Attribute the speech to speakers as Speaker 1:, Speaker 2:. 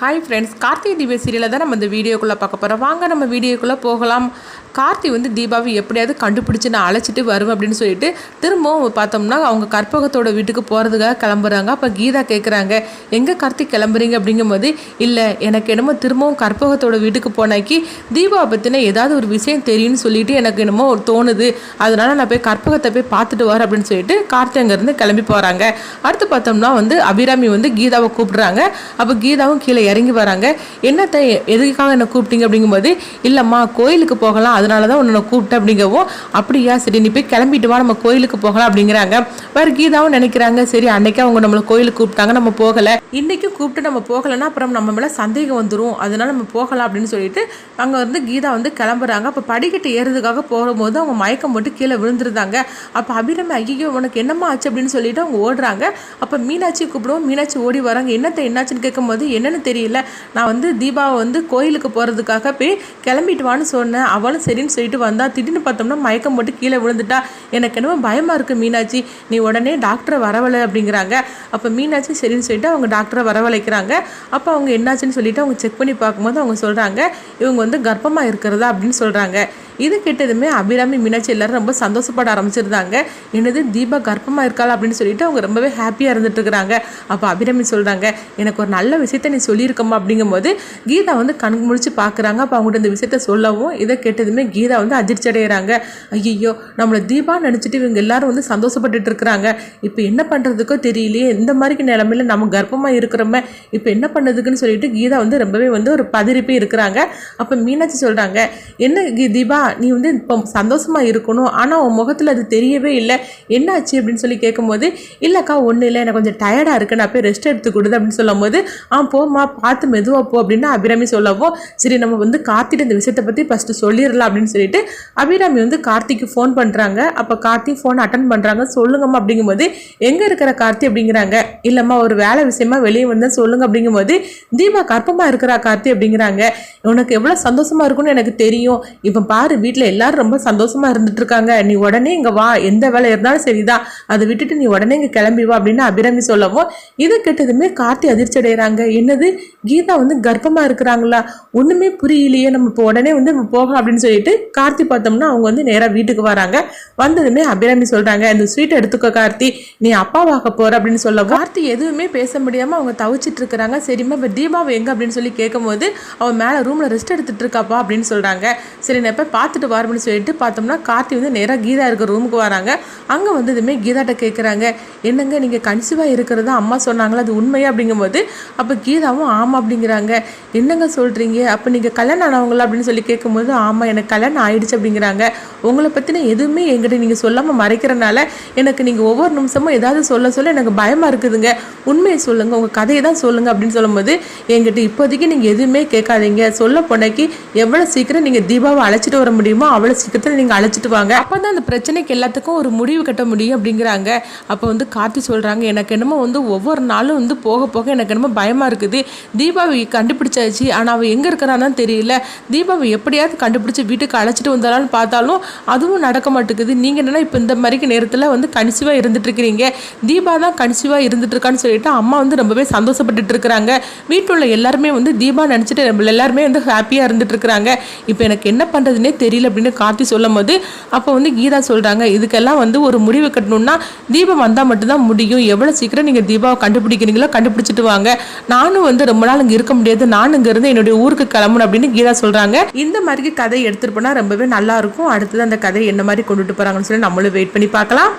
Speaker 1: Hi friends Karthigai தீப சீரியலில் தான் நம்ம இந்த வீடியோக்குள்ளே பார்க்க போகிறோம் வாங்க நம்ம வீடியோக்குள்ளே போகலாம். கார்த்தி வந்து தீபாவை எப்படியாவது கண்டுபிடிச்சி நான் அழைச்சிட்டு வருவேன் அப்படின்னு சொல்லிட்டு திரும்பவும் பார்த்தோம்னா அவங்க கற்பகத்தோட வீட்டுக்கு போகிறதுக்காக கிளம்புறாங்க. அப்போ கீதா கேட்குறாங்க எங்கே கார்த்தி கிளம்புறீங்க? அப்படிங்கும்போது இல்லை எனக்கு என்னமோ திரும்பவும் கற்பகத்தோட வீட்டுக்கு போனாக்கி தீபாவை பற்றின ஏதாவது ஒரு விஷயம் தெரியும்னு சொல்லிட்டு எனக்கு என்னமோ ஒரு தோணுது. அதனால் நான் போய் கற்பகத்தை போய் பார்த்துட்டு வரேன் அப்படின்னு சொல்லிட்டு கார்த்தி அங்கேருந்து கிளம்பி போகிறாங்க அடுத்து பார்த்தோம்னா வந்து அபிராமி வந்து கீதாவை கூப்பிடுறாங்க. அப்போ கீதாவும் கீழே இறங்கி வராங்க. என்னத்த எதுக்காக என்னை கூப்பிட்டீங்க அப்படிங்கும்போது இல்லைம்மா கோயிலுக்கு போகலாம் அதனால தான் உன்னை கூப்பிட்டேன் அப்படிங்கவும் அப்படியா சரி நீ போய் கிளம்பிட்டு வா நம்ம கோயிலுக்கு போகலாம் அப்படிங்கிறாங்க. வேறு கீதாவும் நினைக்கிறாங்க சரி அன்னைக்கு அவங்க நம்மளை கோயிலுக்கு கூப்பிட்டாங்க நம்ம போகலை. இன்னைக்கும் கூப்பிட்டு நம்ம போகலைன்னா அப்புறம் நம்ம மேலே சந்தேகம் வந்துடும் அதனால நம்ம போகலாம் அப்படின்னு சொல்லிட்டு அங்கே வந்து கீதா வந்து கிளம்புறாங்க. அப்போ படிக்கட்டு ஏறுறதுக்காக போகும்போது அவங்க மயக்கம் போட்டு கீழே விழுந்துருந்தாங்க. அப்போ அபிராமி ஐயோ உனக்கு என்னம்மா ஆச்சு? அப்படின்னு சொல்லிட்டு அவங்க ஓடுறாங்க. அப்போ மீனாட்சி கூப்பிடுவோம். மீனாட்சி ஓடி வராங்க. என்னத்தை என்னாச்சுன்னு கேட்கும்போது என்னன்னு தெரியல. நான் வந்து தீபாவை வந்து கோயிலுக்கு போகிறதுக்காக போய் கிளம்பிட்டு வான்னு சொன்னேன். அவளும் சரின்னு சொல்லிட்டு வந்தா. திடீர்னு பார்த்தோம்னா மயக்கம் போட்டு கீழே விழுந்துட்டா. எனக்கு என்னமோ பயமாக இருக்குது மீனாட்சி. நீ உடனே டாக்டரை வரவலை அப்படிங்கிறாங்க. அப்போ மீனாட்சி சரின்னு சொல்லிட்டு அவங்க டாக்டரை வரவழைக்கிறாங்க. அப்போ அவங்க என்னாச்சுன்னு சொல்லிட்டு அவங்க செக் பண்ணி பார்க்கும்போது அவங்க சொல்கிறாங்க இவங்க வந்து கர்ப்பமாக இருக்கிறதா அப்படின்னு சொல்கிறாங்க இது கேட்டதுமே அபிராமி மீனாட்சி எல்லாரும் ரொம்ப சந்தோஷப்பட ஆரம்பிச்சிருந்தாங்க. என்னது தீபா கர்ப்பமாக இருக்காள் அப்படின்னு சொல்லிட்டு அவங்க ரொம்பவே ஹாப்பியாக இருந்துட்டு இருக்கிறாங்க. அப்போ அபிராமி சொல்கிறாங்க எனக்கு ஒரு நல்ல விஷயத்த நீ சொல்லியிருக்கம்மா அப்படிங்கும்போது கீதா வந்து கணக்கு முழிச்சு பார்க்குறாங்க அப்போ அவங்ககிட்ட இந்த விஷயத்த சொல்லவும் இதை கேட்டதுமே கீதா வந்து அதிர்ச்சி அடைகிறாங்க ஐயோ நம்மளை தீபா நினச்சிட்டு இவங்க எல்லாரும் வந்து சந்தோஷப்பட்டுட்டு இருக்கிறாங்க. இப்போ என்ன பண்ணுறதுக்கோ தெரியலையே இந்த மாதிரி நிலமையில நம்ம கர்ப்பமாக இருக்கிறோமே. இப்போ என்ன பண்ணதுக்குன்னு சொல்லிட்டு கீதா வந்து ரொம்பவே வந்து ஒரு பதறிப்பே இருக்கிறாங்க. அப்போ மீனாட்சி சொல்கிறாங்க என்ன கீ- தீபா நீ வந்து இப்போ சந்தோஷமாக இருக்கணும். ஆனால் உன் முகத்தில் அது தெரியவே இல்லை. என்னாச்சு அப்படின்னு சொல்லி கேட்கும்போது இல்லைக்கா ஒன்றும் இல்லை. எனக்கு கொஞ்சம் டயர்டாக இருக்கு. நான் போய் ரெஸ்ட் எடுத்து கொடுது அப்படின்னு சொல்லும்போது ஆ போம்மா பார்த்து மெதுவாக போ அப்படின்னு அபிராமி சொல்லவும் சரி நம்ம வந்து கார்த்திட்ட இந்த விஷயத்தை பற்றி ஃபஸ்ட்டு சொல்லிடலாம் அப்படின்னு சொல்லிட்டு அபிராமி வந்து கார்த்திக்கு ஃபோன் பண்ணுறாங்க அப்போ கார்த்தி ஃபோன் அட்டன் பண்ணுறாங்க சொல்லுங்கம்மா அப்படிங்கும்போது எங்கே இருக்கிற கார்த்தி? அப்படிங்கிறாங்க. இல்லைம்மா ஒரு வேலை விஷயமா வெளியே வந்தேன். சொல்லுங்க அப்படிங்கும்போது தீபா கற்பமாக இருக்கிறா கார்த்தி அப்படிங்கிறாங்க. உனக்கு எவ்வளோ சந்தோஷமாக இருக்கும்னு எனக்கு தெரியும். இப்போ பாரு வீட்டில் எல்லாரும் ரொம்ப சந்தோஷமா இருந்துட்டு இருக்காங்க நீ உடனே இங்கே வா. எந்த வேலை இருந்தாலும் சரிதான். அதை விட்டுட்டு நீ உடனே இங்கே கிளம்பி வா அப்படின்னு அபிராமி சொல்லவும் இதை கேட்டதுமே கார்த்தி அதிர்ச்சி அடைகிறாங்க என்னது? கீதா வந்து கர்ப்பமாக இருக்கிறாங்களா? ஒன்றுமே புரியலையே. நம்ம இப்போ உடனே வந்து நம்ம போகலாம் அப்படின்னு சொல்லிட்டு கார்த்தி பார்த்தோம்னா அவங்க வந்து நேராக வீட்டுக்கு வராங்க. வந்ததுமே அபிராமி சொல்கிறாங்க இந்த ஸ்வீட் எடுத்துக்கோ கார்த்தி. நீ அப்பாவாக போகிற அப்படின்னு சொல்ல கார்த்தி எதுவுமே பேச முடியாமல் அவங்க தவிச்சிட்டு இருக்கிறாங்க. சரிம்மா இப்போ தீபாவை எங்கே? அப்படின்னு சொல்லி கேட்கும்போது அவன் மேலே ரூமில் ரெஸ்ட் எடுத்துட்டு இருக்காப்பா அப்படின்னு சொல்கிறாங்க சரி நான் இப்போ பார்த்துட்டு வர சொல்லிட்டு பார்த்தோம்னா கார்த்தி வந்து நேராக கீதா இருக்கிற ரூமுக்கு வராங்க. அங்கே வந்ததுமே கீதாட்ட கேட்குறாங்க என்னங்க நீங்கள் கன்சீவாக இருக்கிறதா அம்மா சொன்னாங்களா? அது உண்மையா? அப்படிங்கும்போது அப்போ கீதாவும் ஆமாம் அப்படிங்கிறாங்க. என்னங்க சொல்கிறீங்க அப்போ நீங்கள் கல்யாணம் ஆனவங்களா? அப்படின்னு சொல்லி கேட்கும்போது ஆமாம் எனக்கு கல்யாணம் ஆயிடுச்சு அப்படிங்கிறாங்க. உங்களை பற்றின எதுவுமே என்கிட்ட நீங்கள் சொல்லாமல் மறைக்கிறனால எனக்கு நீங்கள் ஒவ்வொரு நிமிஷமும் ஏதாவது சொல்ல சொல்ல எனக்கு பயமாக இருக்குதுங்க. உண்மையை சொல்லுங்கள் உங்கள் கதையை தான் சொல்லுங்கள் அப்படின்னு சொல்லும்போது என்கிட்ட இப்போதைக்கு நீங்கள் எதுவுமே கேட்காதீங்க. சொல்ல போனாக்கி எவ்வளோ சீக்கிரம் நீங்கள் தீபாவை அழைச்சிட்டு வர முடியுமோ அவ்வளோ சீக்கிரத்தில் நீங்கள் அழைச்சிட்டு வாங்க. அப்போ தான் அந்த பிரச்சனைக்கு எல்லாத்துக்கும் ஒரு முடிவு கட்ட முடியும் அப்படிங்கிறாங்க. அப்போ வந்து கார்த்தி சொல்கிறாங்க எனக்கு என்னமோ வந்து ஒவ்வொரு நாளும் வந்து போக போக எனக்கு என்னமோ பயமாக இருக்குது. தீபாவை கண்டுபிடிச்சாச்சு. ஆனால் அவள் எங்கே இருக்கிறான்னு தெரியல. தீபாவை எப்படியாவது கண்டுபிடிச்சி வீட்டுக்கு அழைச்சிட்டு வந்தாலான்னு பார்த்தாலும் அதுவும் நடக்க மாட்டேங்குது. நீங்கள் என்னன்னா இப்போ இந்த மாதிரிக்கு நேரத்தில் வந்து கன்சீவாக இருந்துட்டு இருக்கிறீங்க. தீபா தான் கன்சீவாக இருந்துட்டு இருக்கான்னு சொல்லிட்டு அம்மா வந்து ரொம்பவே சந்தோஷப்பட்டுட்டு இருக்கிறாங்க. வீட்டில் உள்ள எல்லாருமே வந்து தீபா நினச்சிட்டு நம்ம எல்லாருமே வந்து ஹாப்பியாக இருந்துட்டு இருக்கிறாங்க. இப்போ எனக்கு என்ன பண்ணுறதுனே தெரியல அப்படின்னு கார்த்தி சொல்லும் போது அப்போ வந்து கீதா சொல்கிறாங்க இதுக்கெல்லாம் வந்து ஒரு முடிவு கட்டணும்னா தீபம் வந்தால் மட்டும்தான் முடியும். எவ்வளோ சீக்கிரம் நீங்கள் தீபாவை கண்டுபிடிக்கிறீங்களோ கண்டுபிடிச்சிட்டு வாங்க. நானும் வந்து ரொம்ப நாள் இங்கே இருக்க முடியாது. நான் இங்கேருந்து என்னுடைய ஊருக்கு கிளம்பணும் அப்படின்னு கீதா சொல்கிறாங்க இந்த மாதிரி கதை எடுத்துகிட்டு போனால் ரொம்பவே நல்லாயிருக்கும் அடுத்தது அந்த கதை என்ன மாதிரி கொண்டுட்டு போகிறாங்கன்னு சொல்லி நம்மளும் வெயிட் பண்ணி பார்க்கலாம்.